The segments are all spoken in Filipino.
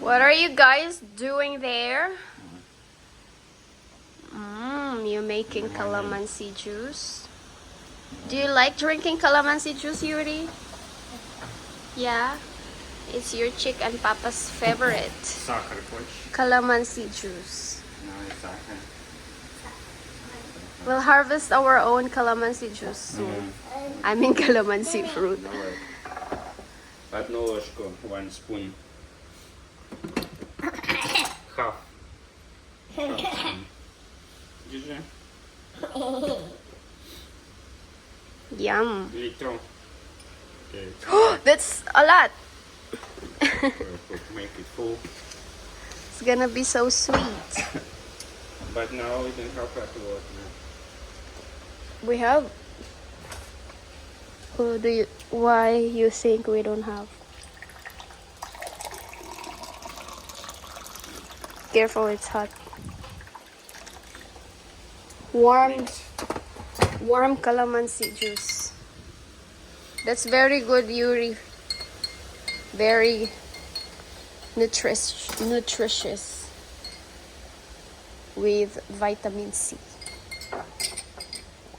What are you guys doing there? Mmm, you're making calamansi juice. Do you like drinking calamansi juice, Yuri? Yeah? It's your chick and papa's favorite. Soccer coach. Calamansi juice. No, it's soccer. We'll harvest our own calamansi juice soon. I mean calamansi fruit. Давай. Одну ложку, one spoon. Half. Half spoon. Держи. Yum. Little. Okay. That's a lot. Perfect. Make it full. It's gonna be so sweet. But now we don't have hot water. We have. Who do you? Why you think we don't have? Careful, it's hot. Warm, warm calamansi juice. That's very good, Yuri. Very nutrish, nutritious with vitamin C.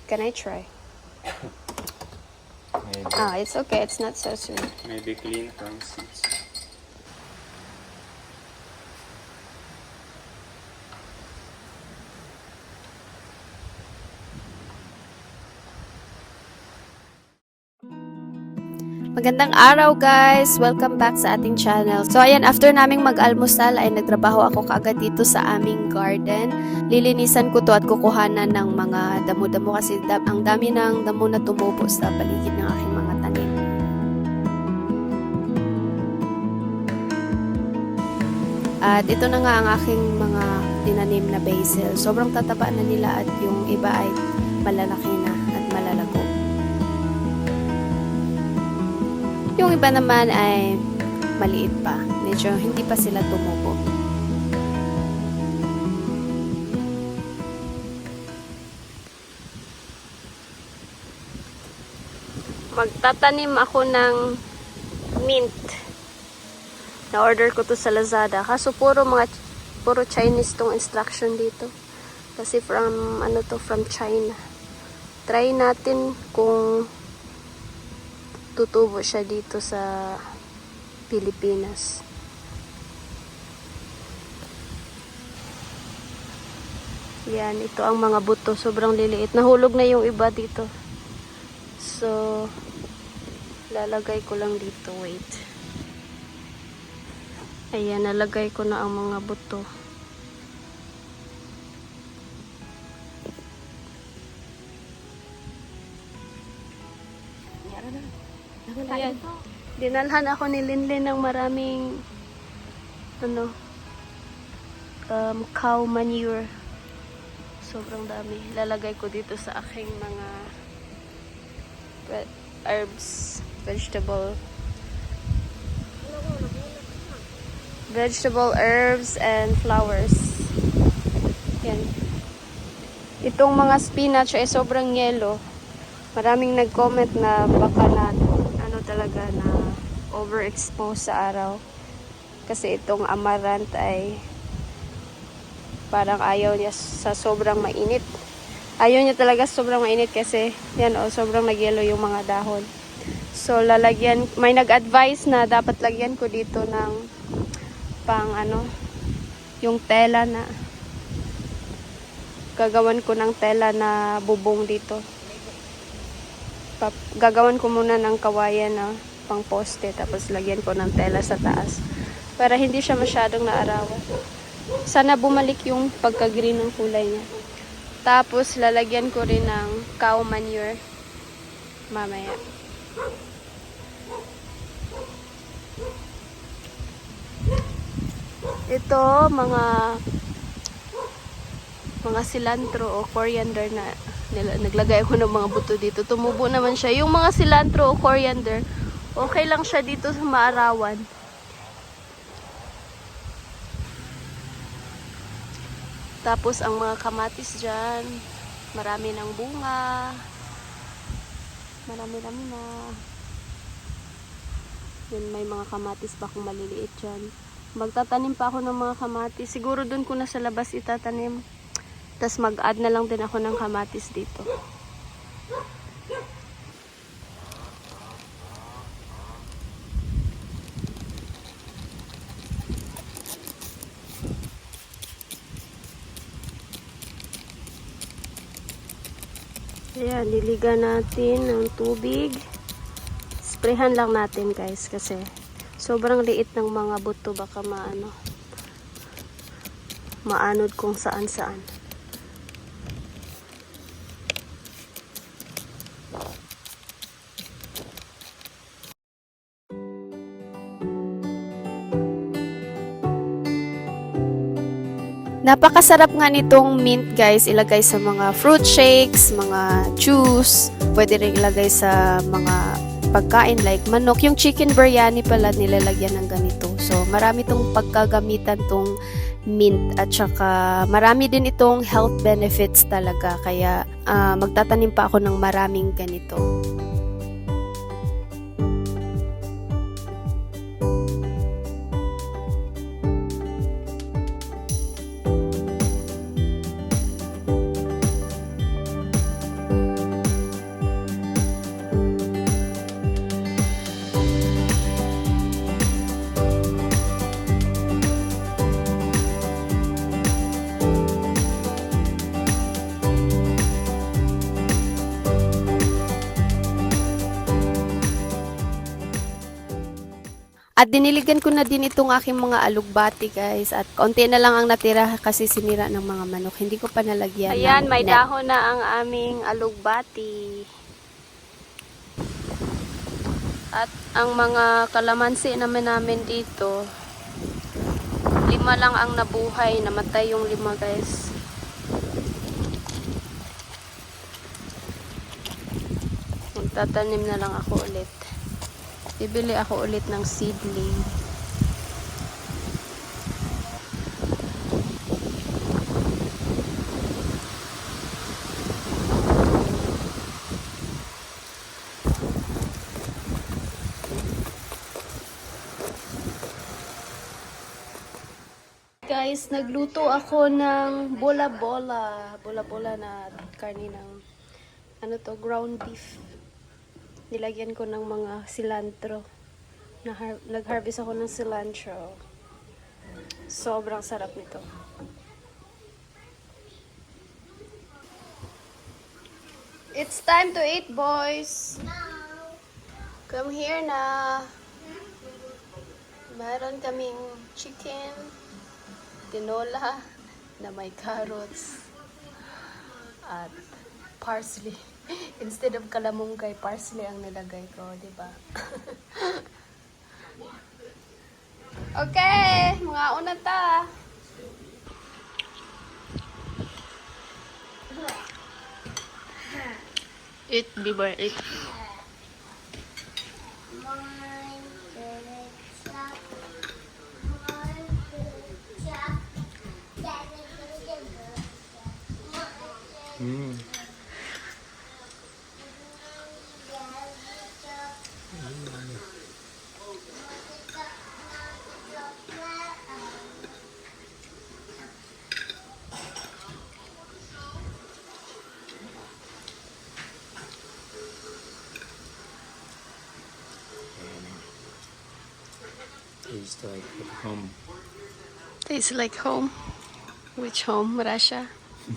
Can I try? Maybe, Ah, it's okay. It's not so sweet. maybe clean from seeds. Magandang araw guys! Welcome back sa ating channel. So ayan, after naming mag-almusal ay nagtrabaho ako kaagad dito sa aming garden. Lilinisan ko to at kukuhanan ng mga damo-damo kasi ang dami ng damo na tumubo sa paligid ng aking mga tanim. At ito na nga ang aking mga tinanim na basil. Sobrang tataba na nila at yung iba ay malalaki na Yung iba naman ay maliit pa. Medyo hindi pa sila tumubo. Magtatanim ako ng mint. Na-order ko to sa Lazada. Kaso puro mga puro Chinese tong instruction dito. Kasi from ano to from China. Try natin kung tutubo siya dito sa Pilipinas. Yan, ito ang mga buto. Sobrang liliit. Nahulog na yung iba dito. So, lalagay ko lang dito. Wait. Ayan, nalagay ko na ang mga buto. Dinalhan ako ni Linlin ng maraming ano um, cow manure. Sobrang dami. Lalagay ko dito sa aking mga herbs, vegetable vegetable herbs and flowers. Yan. Itong mga spinach ay sobrang yellow. Maraming nag-comment na baka na ano talaga na overexposed sa araw. Kasi itong amaranth ay parang ayaw niya sa sobrang mainit. Ayaw niya talaga sobrang mainit kasi yan oh, sobrang nagyelo yung mga dahon. So lalagyan, may nag-advise na dapat lagyan ko dito ng pang ano, yung tela na gagawan ko ng tela na bubong dito. Pap, gagawan ko muna ng kawayan na pang poste tapos lagyan ko ng tela sa taas para hindi siya masyadong naarawan. Sana bumalik yung pagka-green ng kulay niya. Tapos lalagyan ko rin ng cow manure mamaya. Ito mga mga cilantro o coriander na nila, naglagay ako ng mga buto dito. Tumubo naman siya. Yung mga cilantro o coriander, okay lang siya dito sa maarawan. Tapos ang mga kamatis dyan, marami ng bunga. Marami-rami na. Yan, may mga kamatis pa kung maliliit dyan. Magtatanim pa ako ng mga kamatis. Siguro doon ko na sa labas itatanim. Tapos mag-add na lang din ako ng kamatis dito. Ayan, diligan natin ng tubig. Sprayhan lang natin guys kasi sobrang liit ng mga buto baka maano maanod kung saan saan. Napakasarap nga nitong mint guys, ilagay sa mga fruit shakes, mga juice, pwede rin ilagay sa mga pagkain like manok. Yung chicken biryani pala nilalagyan ng ganito. So marami tong pagkagamitan tong mint at saka marami din itong health benefits talaga. Kaya ah, magtatanim pa ako ng maraming ganito. At diniligan ko na din itong aking mga alugbati guys. At konti na lang ang natira kasi sinira ng mga manok. Hindi ko pa nalagyan. Ayan, may dahon na ang aming alugbati. At ang mga kalamansi naman namin dito, lima lang ang nabuhay. Namatay yung lima guys. Magtatanim na lang ako ulit. Bibili ako ulit ng seedling. Guys, nagluto ako ng bola-bola. Bola-bola na karni ng ano to, ground beef nilagyan ko ng mga cilantro. Na nag-harvest ako ng cilantro. Sobrang sarap nito. It's time to eat, boys. Come here na. Meron kaming chicken, tinola, na may carrots, at parsley. Instead of kalamungkay, parsley ang nilagay ko, di ba? okay, mga una ta. Eat, Bieber, eat. Tastes like home. Which home? Russia?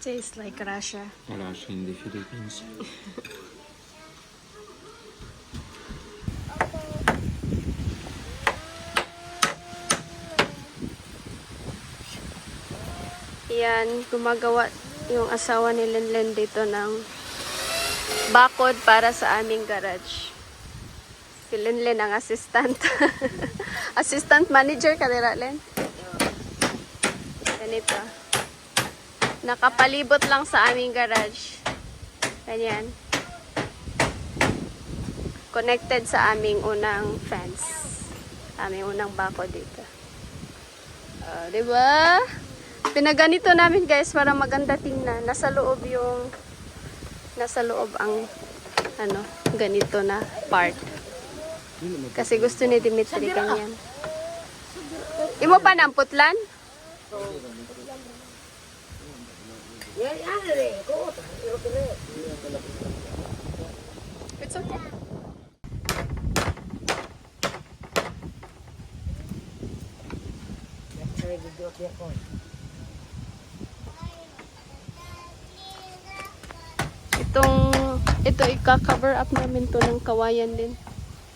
Tastes like Russia. Russia in the Philippines. Yan, gumagawa yung asawa ni Lenlen dito ng bakod para sa aming garage. Si Lenlen ang assistant. assistant manager ka nila, Len? Ganito. Nakapalibot lang sa aming garage. Ganyan. Connected sa aming unang fence. Aming unang bakod dito. Oh, di ba? Pinaganito namin guys para maganda tingnan. Nasa loob yung nasa loob ang ano, ganito na part. Kasi gusto ni Dimitri ganyan. Imo pa ng putlan? It's okay. Itong, ito i-cover up namin to ng kawayan din.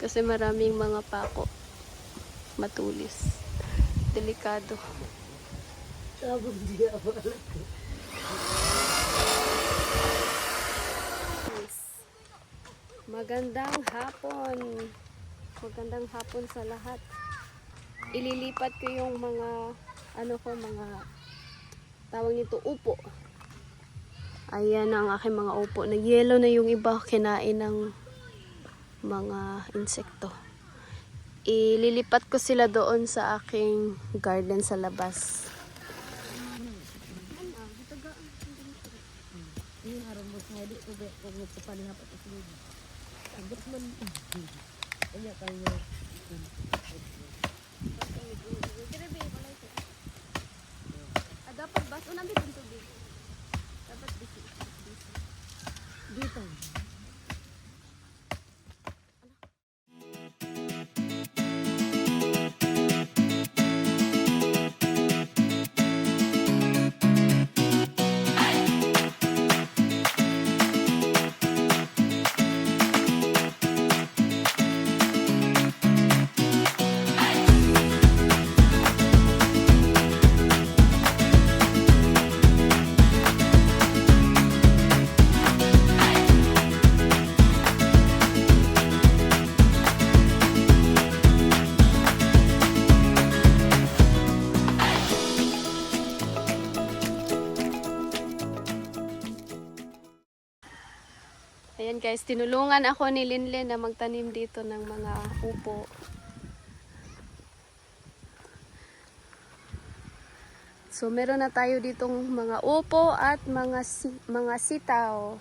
Kasi maraming mga pako. Matulis. Delikado. Guys, Magandang hapon. Magandang hapon sa lahat. Ililipat ko yung mga ano ko mga tawag nito upo. Ayan ang aking mga upo. Nag-yellow na yung iba kinain ng mga insekto. Ililipat ko sila doon sa aking garden sa labas. Dapat bas, unang bitong tubig. Dapat bisi. Dito. Guys, tinulungan ako ni Linlin na magtanim dito ng mga upo. So meron na tayo ditong mga upo at mga si- mga sitaw.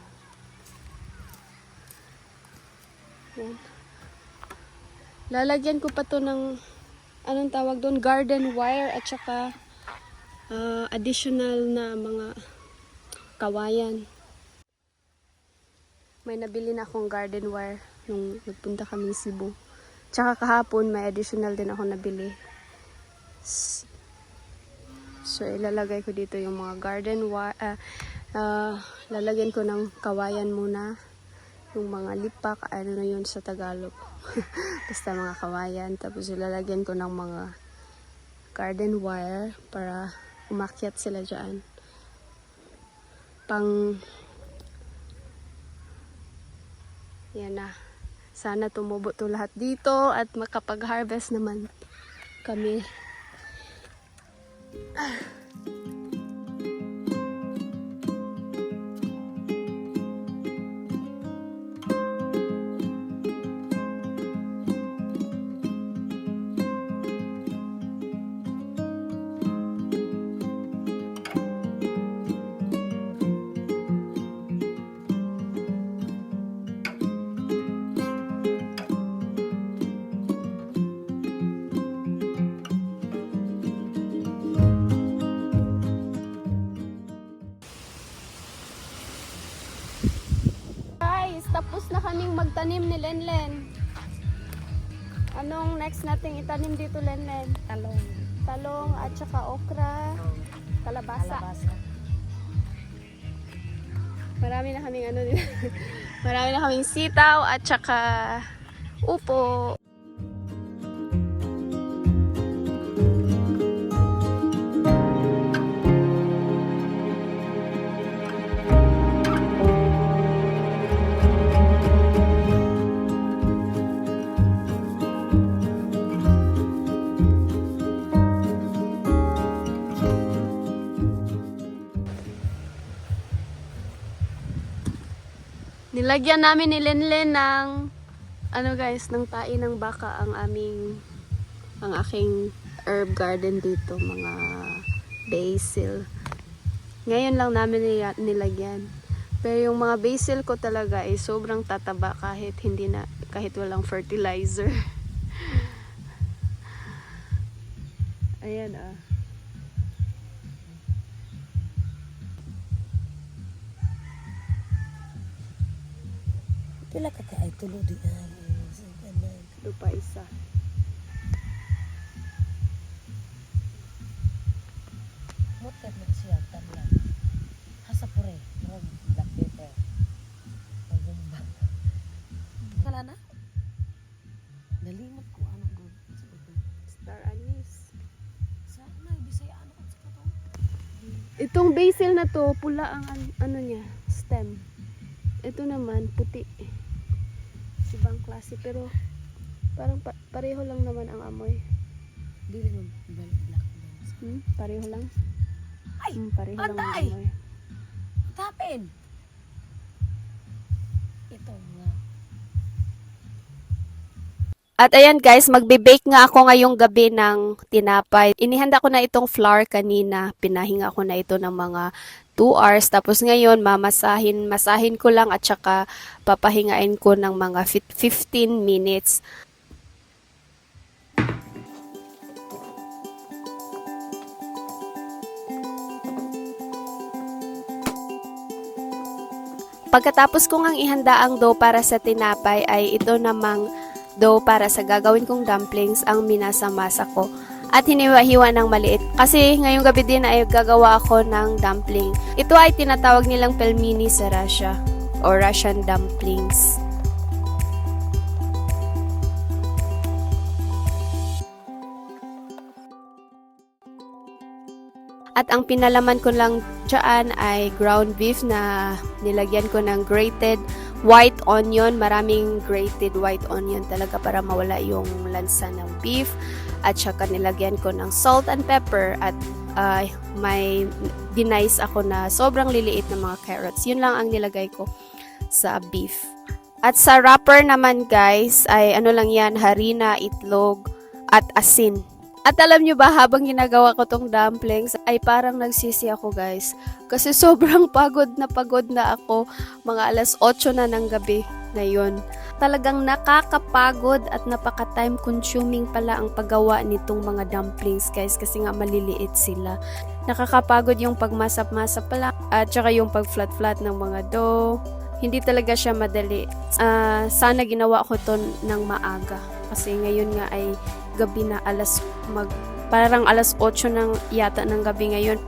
Yan. Lalagyan ko pa to ng anong tawag doon, garden wire at saka ah, additional na mga kawayan may nabili na akong garden wire nung nagpunta kami Cebu. Tsaka kahapon may additional din ako nabili. So ilalagay ko dito yung mga garden wire. ah ah, lalagyan ko ng kawayan muna. Yung mga lipak, ano na yun sa Tagalog. Basta mga kawayan. Tapos ilalagyan ko ng mga garden wire para umakyat sila dyan. Pang Yan na. Sana tumubo to lahat dito at makapag-harvest naman kami. Guys, kaming magtanim ni Lenlen. Anong next nating itanim dito, Lenlen? Talong. Talong at saka okra, kalabasa. Kalabasa. Marami na kaming ano din. Marami na kaming sitaw at saka upo. Nilagyan namin ni Lenlen ng ano guys, ng tae ng baka ang aming ang aking herb garden dito, mga basil. Ngayon lang namin nila- nilagyan. Pero yung mga basil ko talaga ay sobrang tataba kahit hindi na kahit walang fertilizer. Ayan ah. Pila ka ka ay tulo di ay sa kanan. Ito pa isa. Mutat na siya tanlan. Hasa pure, murag black pepper. Pagumbang. Kala na? Nalimot ko ano ko. Star anise. Sa na bisaya ano ko sa ito. Itong basil na to, pula ang an- ano niya, stem. Ito naman, puti. Ibang klase, pero parang pa- pareho lang naman ang amoy. Dili mo black black. Hmm? Pareho lang? Ay! Hmm, pareho lang ang Atay! amoy. Tapin. Ito nga. At ayan guys, magbe-bake nga ako ngayong gabi ng tinapay. Inihanda ko na itong flour kanina. Pinahinga ko na ito ng mga 2 hours. Tapos ngayon, mamasahin, masahin ko lang at saka papahingain ko ng mga fif- 15 minutes. Pagkatapos kong ang ihanda ang dough para sa tinapay ay ito namang dough para sa gagawin kong dumplings ang minasamasa ko at hiniwa-hiwa ng maliit. Kasi ngayong gabi din ay gagawa ako ng dumpling. Ito ay tinatawag nilang pelmini sa Russia or Russian dumplings. At ang pinalaman ko lang dyan ay ground beef na nilagyan ko ng grated white onion. Maraming grated white onion talaga para mawala yung lansa ng beef. At saka nilagyan ko ng salt and pepper at uh, may dinice ako na sobrang liliit na mga carrots. Yun lang ang nilagay ko sa beef. At sa wrapper naman guys ay ano lang yan, harina, itlog at asin. At alam nyo ba, habang ginagawa ko tong dumplings, ay parang nagsisi ako guys. Kasi sobrang pagod na pagod na ako. Mga alas 8 na ng gabi na yun. Talagang nakakapagod at napaka-time consuming pala ang paggawa nitong mga dumplings guys. Kasi nga maliliit sila. Nakakapagod yung pagmasap-masap pala. At saka yung pag-flat-flat ng mga dough. Hindi talaga siya madali. Ah, sana ginawa ko to ng maaga. Kasi ngayon nga ay gabi na alas mag parang alas 8 ng yata ng gabi ngayon.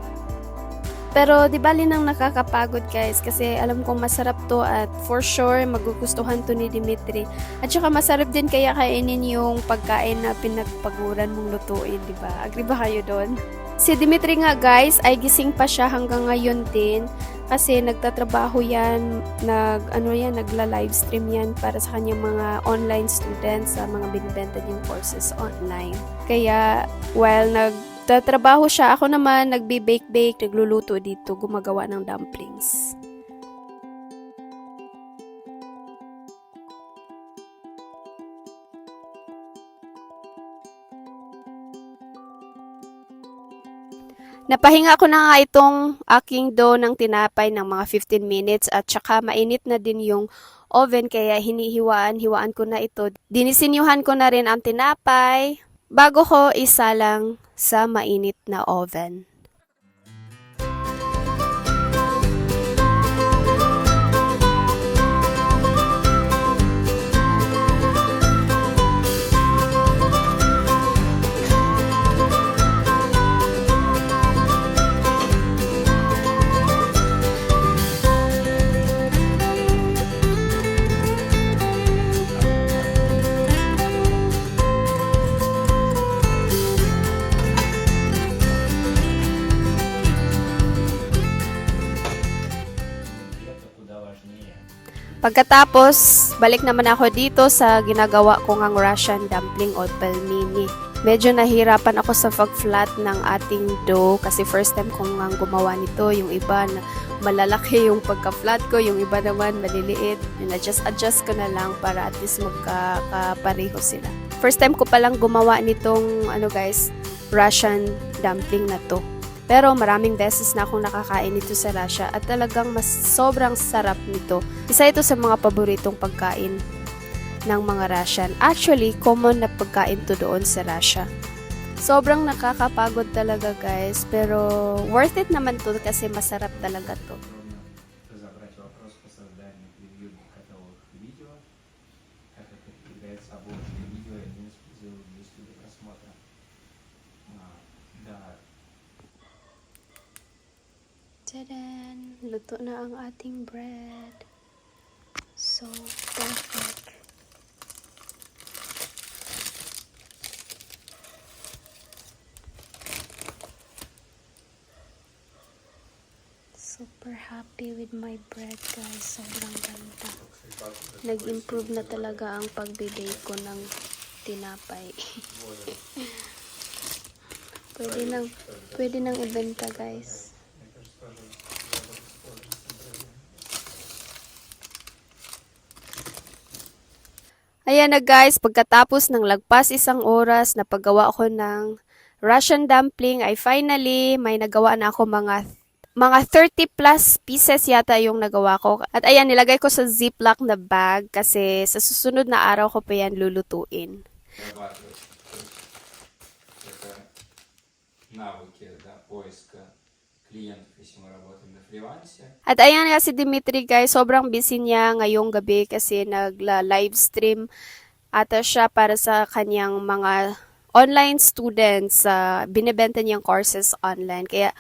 Pero di bali nang nakakapagod guys kasi alam kong masarap to at for sure magugustuhan to ni Dimitri. At saka masarap din kaya kainin yung pagkain na pinagpaguran mong lutuin, di ba? Agree ba kayo doon? Si Dimitri nga guys ay gising pa siya hanggang ngayon din kasi nagtatrabaho yan, nag ano yan, nagla-live stream yan para sa kanyang mga online students sa mga binibenta niyang courses online. Kaya while nagtatrabaho siya, ako naman nagbi-bake-bake, nagluluto dito, gumagawa ng dumplings. Napahinga ko na nga itong aking dough ng tinapay ng mga 15 minutes at saka mainit na din yung oven kaya hinihiwaan-hiwaan ko na ito. Dinisinyuhan ko na rin ang tinapay bago ko isalang sa mainit na oven. Pagkatapos, balik naman ako dito sa ginagawa ko ngang Russian dumpling o pelmeni. Medyo nahirapan ako sa pag-flat ng ating dough kasi first time kong ngang gumawa nito. Yung iba na malalaki yung pagka-flat ko, yung iba naman maliliit. adjust-adjust ko na lang para at least magkakapareho sila. First time ko palang gumawa nitong ano guys, Russian dumpling na to. Pero maraming beses na akong nakakain nito sa Russia at talagang mas sobrang sarap nito. Isa ito sa mga paboritong pagkain ng mga Russian. Actually, common na pagkain to doon sa Russia. Sobrang nakakapagod talaga guys, pero worth it naman to kasi masarap talaga to. Tadaan! Luto na ang ating bread. So perfect. Super happy with my bread guys. Sobrang ganda. Nag-improve na talaga ang pagbibake ko ng tinapay. pwede nang, pwede nang ibenta guys. Ayan na guys, pagkatapos ng lagpas isang oras na paggawa ko ng Russian dumpling ay finally may nagawa na ako mga mga 30 plus pieces yata yung nagawa ko. At ayan, nilagay ko sa ziplock na bag kasi sa susunod na araw ko pa yan lulutuin. Вырабатывать. То есть это навыки да, поиска клиентов, At ayan nga si Dimitri guys, sobrang busy niya ngayong gabi kasi nagla-live stream ata siya para sa kanyang mga online students sa binibenta niyang courses online. Kaya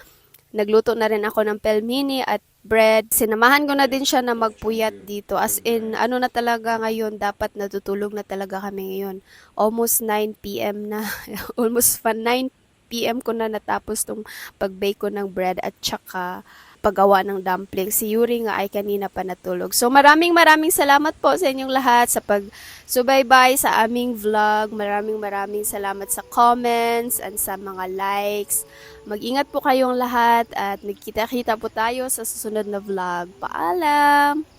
nagluto na rin ako ng pelmini at bread. Sinamahan ko na din siya na magpuyat dito. As in, ano na talaga ngayon, dapat natutulog na talaga kami ngayon. Almost 9 p.m. na. Almost pa 9 p.m. ko na natapos tong pag-bake ko ng bread at tsaka paggawa ng dumpling. Si Yuri nga ay kanina pa natulog. So maraming maraming salamat po sa inyong lahat sa pag-subaybay sa aming vlog. Maraming maraming salamat sa comments and sa mga likes. Mag-ingat po kayong lahat at nagkita-kita po tayo sa susunod na vlog. Paalam!